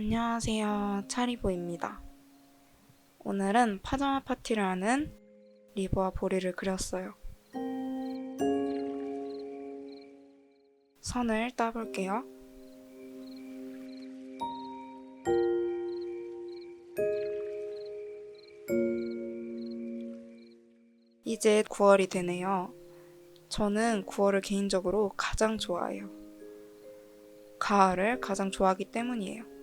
안녕하세요. 차리보입니다. 오늘은 파자마 파티를 하는 리버와 보리를 그렸어요. 선을 따볼게요. 이제 9월이 되네요. 저는 9월을 개인적으로 가장 좋아해요. 가을을 가장 좋아하기 때문이에요.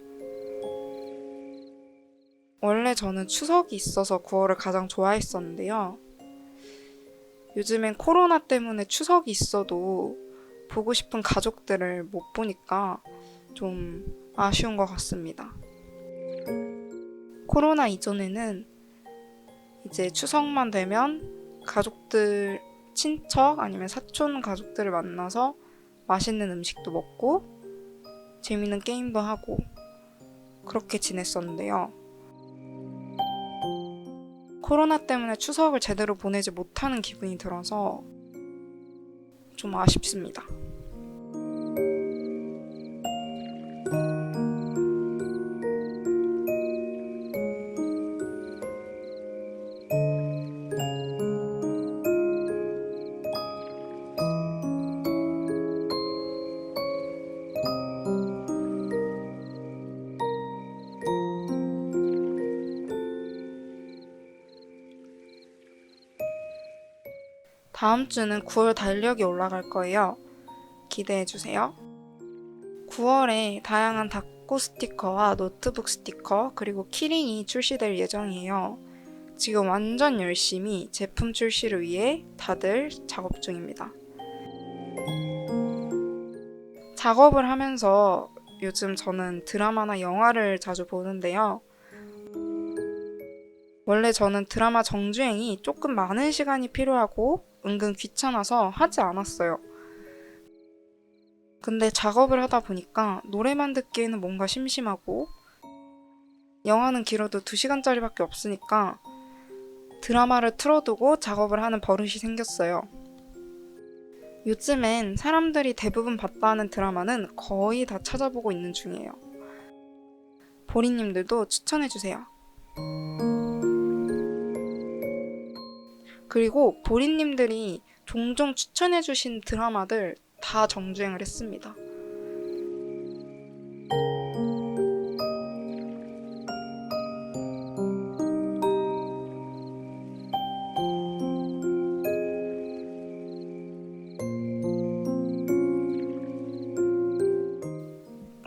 원래 저는 추석이 있어서 9월을 가장 좋아했었는데요. 요즘엔 코로나 때문에 추석이 있어도 보고 싶은 가족들을 못 보니까 좀 아쉬운 것 같습니다. 코로나 이전에는 이제 추석만 되면 가족들, 친척 아니면 사촌 가족들을 만나서 맛있는 음식도 먹고 재밌는 게임도 하고 그렇게 지냈었는데요. 코로나 때문에 추석을 제대로 보내지 못하는 기분이 들어서 좀 아쉽습니다. 다음 주는 9월 달력이 올라갈 거예요. 기대해 주세요. 9월에 다양한 닭고 스티커와 노트북 스티커 그리고 키링이 출시될 예정이에요. 지금 완전 열심히 제품 출시를 위해 다들 작업 중입니다. 작업을 하면서 요즘 저는 드라마나 영화를 자주 보는데요. 원래 저는 드라마 정주행이 조금 많은 시간이 필요하고 은근 귀찮아서 하지 않았어요. 근데 작업을 하다 보니까 노래만 듣기에는 뭔가 심심하고 영화는 길어도 2시간짜리밖에 없으니까 드라마를 틀어두고 작업을 하는 버릇이 생겼어요. 요즘엔 사람들이 대부분 봤다 하는 드라마는 거의 다 찾아보고 있는 중이에요. 보리님들도 추천해주세요. 그리고 보리님들이 종종 추천해주신 드라마들 다 정주행을 했습니다.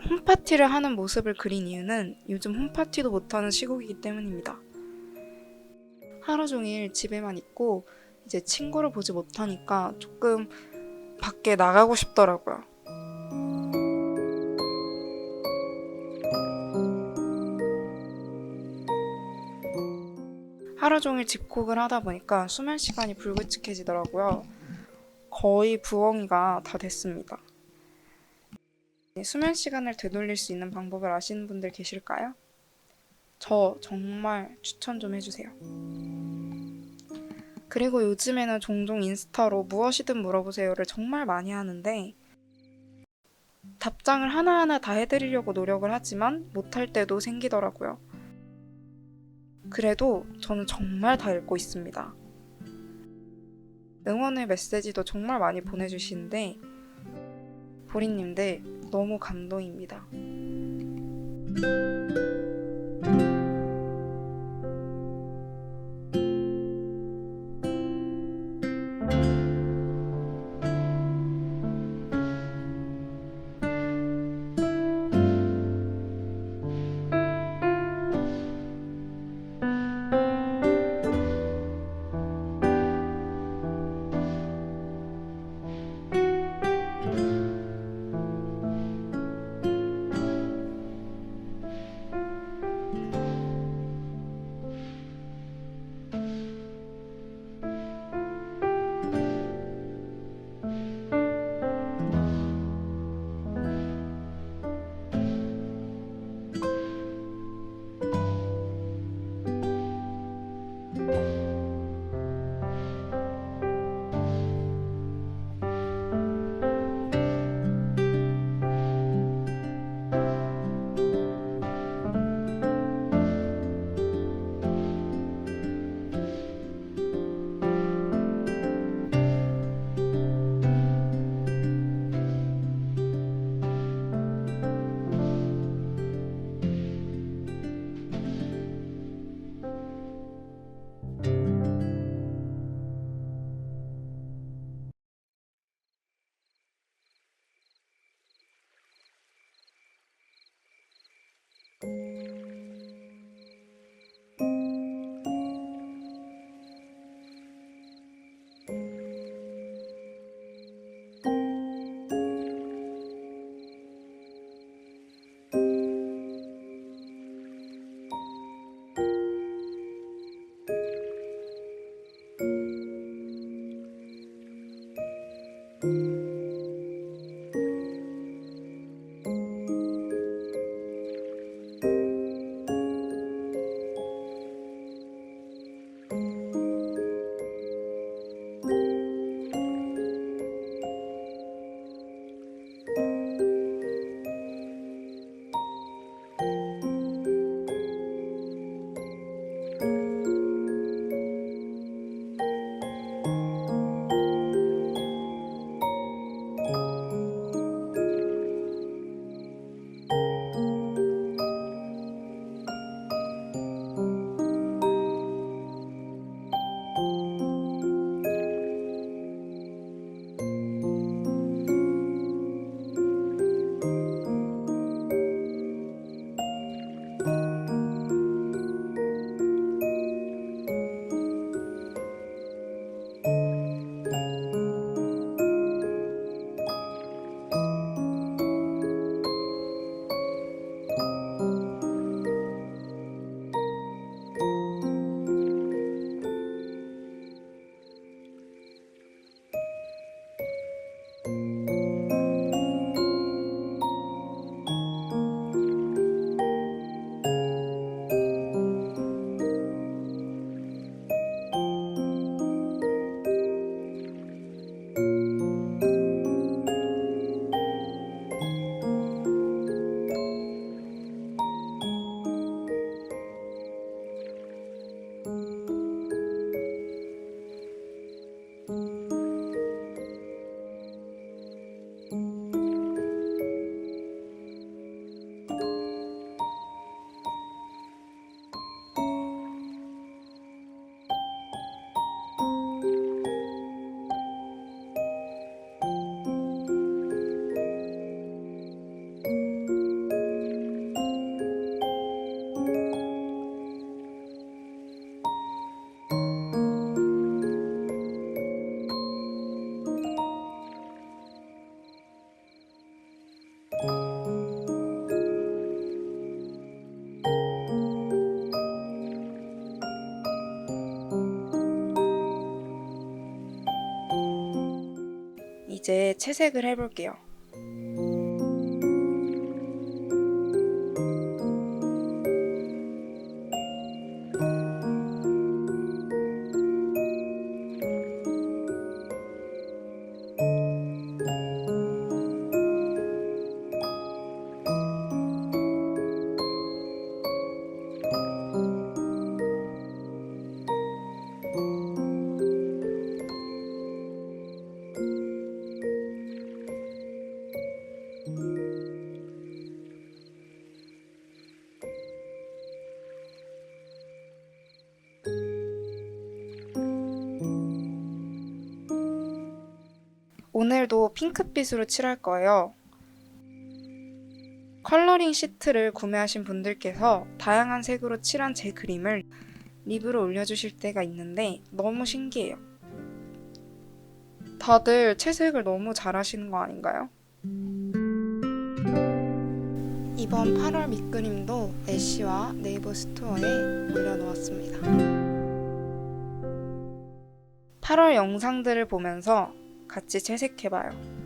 홈파티를 하는 모습을 그린 이유는 요즘 홈파티도 못하는 시국이기 때문입니다. 하루 종일 집에만 있고 이제 친구를 보지 못하니까 조금 밖에 나가고 싶더라고요. 하루 종일 집콕을 하다 보니까 수면 시간이 불규칙해지더라고요. 거의 부엉이가 다 됐습니다. 네, 수면 시간을 되돌릴 수 있는 방법을 아시는 분들 계실까요? 저 정말 추천 좀 해주세요. 그리고 요즘에는 종종 인스타로 무엇이든 물어보세요를 정말 많이 하는데 답장을 하나하나 다 해드리려고 노력을 하지만 못할 때도 생기더라고요. 그래도 저는 정말 다 읽고 있습니다. 응원의 메시지도 정말 많이 보내주시는데 보리님들 너무 감동입니다. 이제 채색을 해볼게요. 오늘도 핑크빛으로 칠할 거예요. 컬러링 시트를 구매하신 분들께서 다양한 색으로 칠한 제 그림을 리뷰로 올려주실 때가 있는데 너무 신기해요. 다들 채색을 너무 잘하시는 거 아닌가요? 이번 8월 밑그림도 애쉬와 네이버 스토어에 올려놓았습니다. 8월 영상들을 보면서 같이 채색해봐요.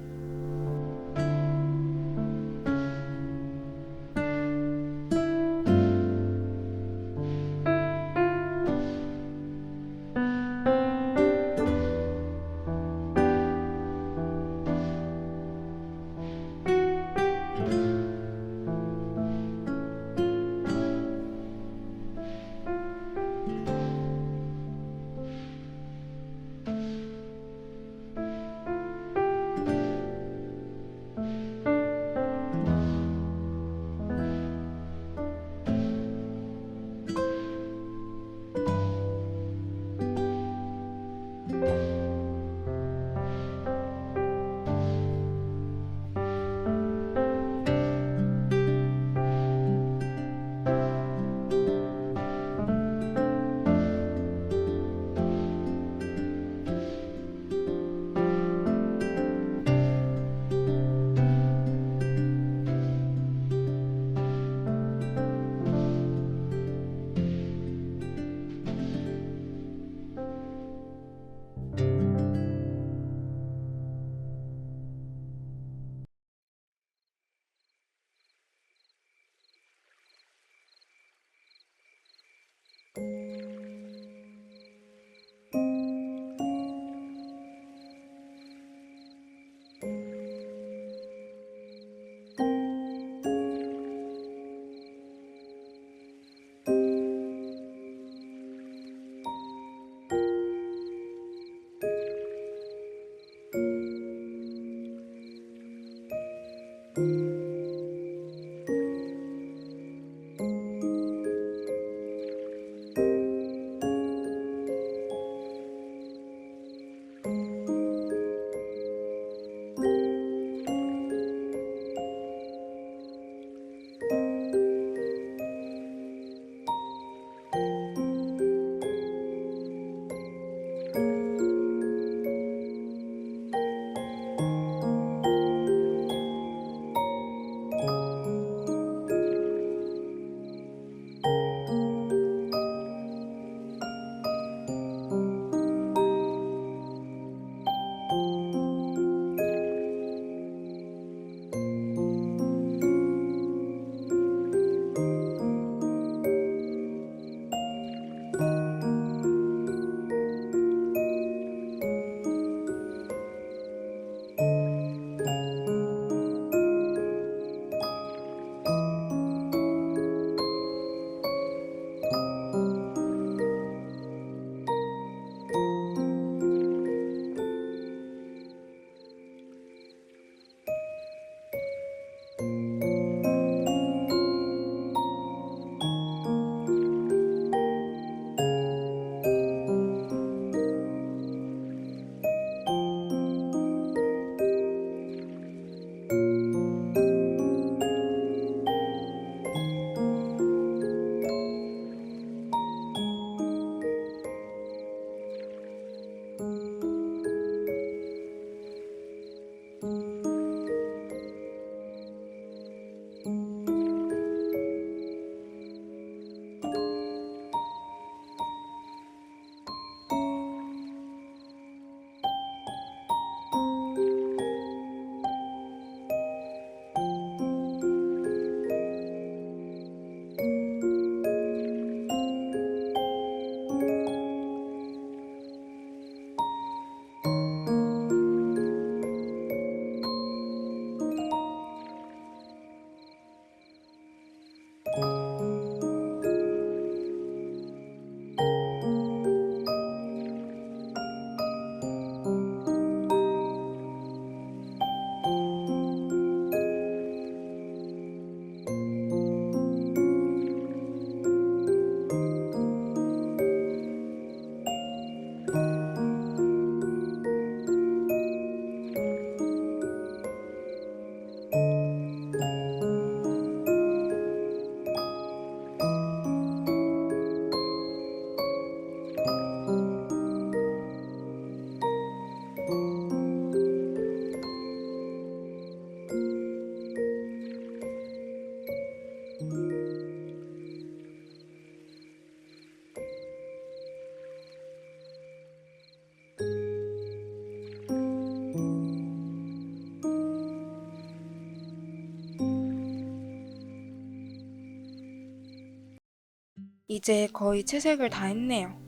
이제 거의 채색을 다 했네요.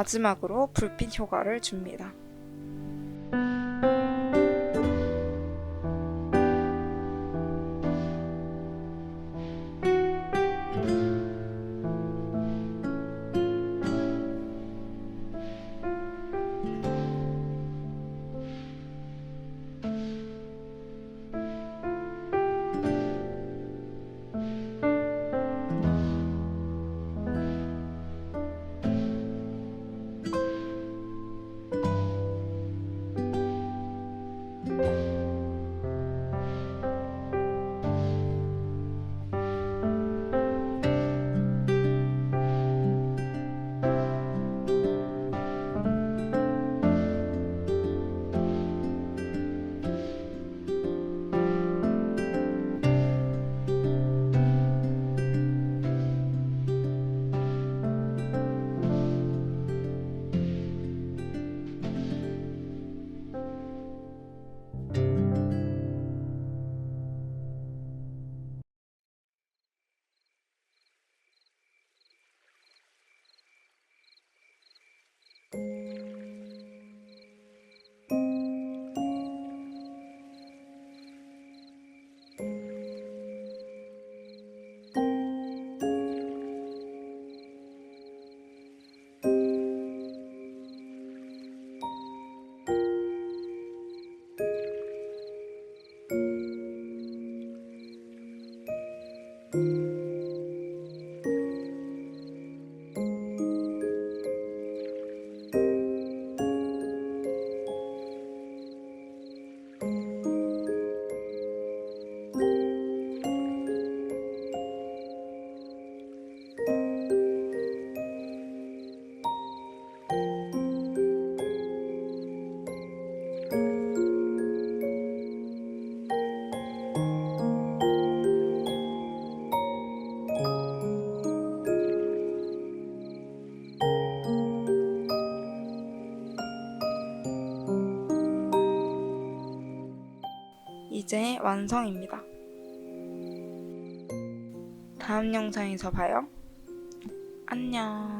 마지막으로 불빛 효과를 줍니다. 완성입니다. 다음 영상에서 봐요. 안녕.